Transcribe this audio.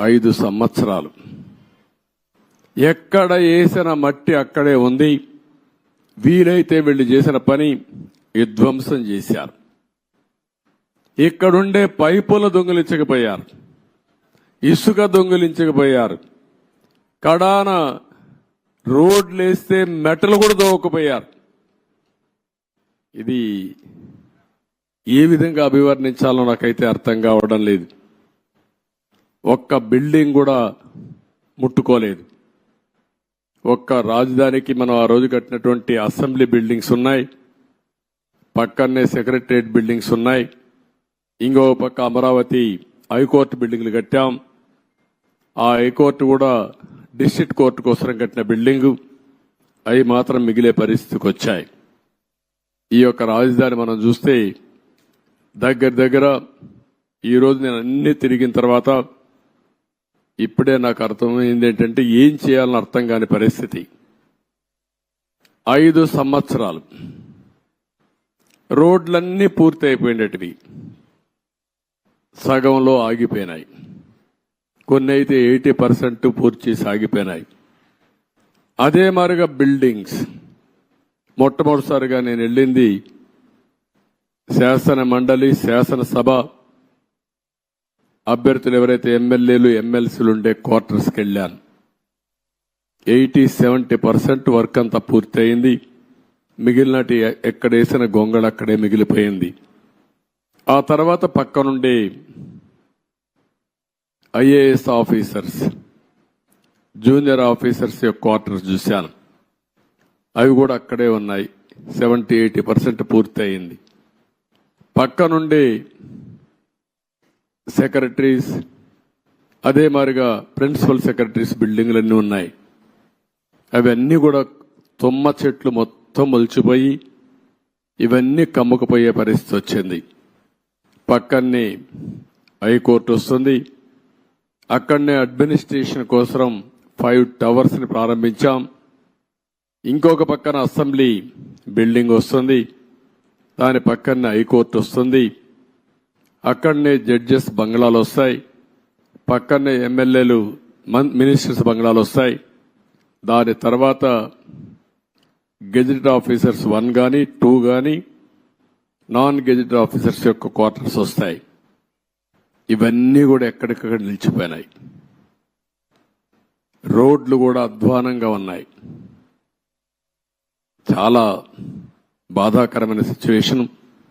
ఐదు సంవత్సరాలు. ఎక్కడ వేసిన మట్టి అక్కడే ఉంది. వీలైతే వీళ్ళు చేసిన పని విధ్వంసం చేశారు. ఇక్కడుండే పైపులు దొంగిలించకపోయారు. ఇసుక దొంగిలించకపోయారు. కడాన రోడ్లు వేస్తే మెటలు కూడా దోవకపోయారు ఇది ఏ విధంగా అభివర్ణించాలో నాకైతే అర్థం కావడం లేదు. ఒక్క బిల్డింగ్ కూడా ముట్టుకోలేదు. ఒక్క రాజధానికి మనం ఆ రోజు కట్టినటువంటి అసెంబ్లీ బిల్డింగ్స్ ఉన్నాయి. పక్కనే సెక్రటరేట్ బిల్డింగ్స్ ఉన్నాయి. ఇంకో పక్క అమరావతి హైకోర్టు బిల్డింగ్లు కట్టాం. ఆ హైకోర్టు కూడా డిస్ట్రిక్ట్ కోర్టు కోసం కట్టిన బిల్డింగ్. అవి మాత్రం మిగిలే పరిస్థితికి వచ్చాయి. ఈ యొక్క రాజధాని మనం చూస్తే దగ్గర దగ్గర ఈ రోజు నేను అన్ని తిరిగిన తర్వాత ఇప్పుడే నాకు అర్థమైంది ఏంటంటే ఏం చేయాలని అర్థం కాని పరిస్థితి. ఐదు సంవత్సరాలు. రోడ్లన్నీ పూర్తి అయిపోయినట్టువి సగంలో ఆగిపోయినాయి. కొన్ని అయితే ఎయిటీ పర్సెంట్ పూర్తి చేసి ఆగిపోయినాయి అదే మారిగా బిల్డింగ్స్. మొట్టమొదటిసారిగా నేను వెళ్ళింది శాసన మండలి శాసనసభ అభ్యర్థులు ఎవరైతే ఎమ్మెల్యేలు ఎమ్మెల్సీలు ఉండే క్వార్టర్స్కి వెళ్ళాను ఎయిటీ సెవెంటీ పర్సెంట్ వర్క్ అంతా పూర్తయింది. మిగిలినటి ఎక్కడ వేసిన గొంగళ అక్కడే మిగిలిపోయింది. ఆ తర్వాత పక్క నుండి ఐఏఎస్ ఆఫీసర్స్ జూనియర్ ఆఫీసర్స్ యొక్క క్వార్టర్స్ చూశాను. అవి కూడా అక్కడే ఉన్నాయి. సెవెంటీ ఎయిటీ పర్సెంట్ పూర్తి అయింది పక్క నుండి సెక్రటరీస్ అదే మాదిరిగా ప్రిన్సిపల్ సెక్రటరీస్ బిల్డింగ్లన్నీ ఉన్నాయి. అవన్నీ కూడా తుమ్మ చెట్లు మొత్తం మొలిచిపోయి ఇవన్నీ కమ్ముకుపోయే పరిస్థితి వచ్చింది. పక్కనే హైకోర్టు వస్తుంది. అక్కడనే అడ్మినిస్ట్రేషన్ కోసం ఫైవ్ టవర్స్ని ప్రారంభించాం. ఇంకొక పక్కన అసెంబ్లీ బిల్డింగ్ వస్తుంది. దాని పక్కనే హైకోర్టు వస్తుంది. అక్కడనే జడ్జెస్ బంగ్లాలు వస్తాయి. పక్కనే ఎమ్మెల్యేలు మన్- మినిస్టర్స్ బంగ్లాలు వస్తాయి. దాని తర్వాత గెజిటెడ్ ఆఫీసర్స్ వన్ కానీ టూ కానీ నాన్ గెజిటెడ్ ఆఫీసర్స్ యొక్క క్వార్టర్స్ వస్తాయి. ఇవన్నీ కూడా ఎక్కడికక్కడ నిలిచిపోయినాయి. రోడ్లు కూడా అధ్వానంగా ఉన్నాయి. చాలా బాధాకరమైన సిచ్యువేషన్.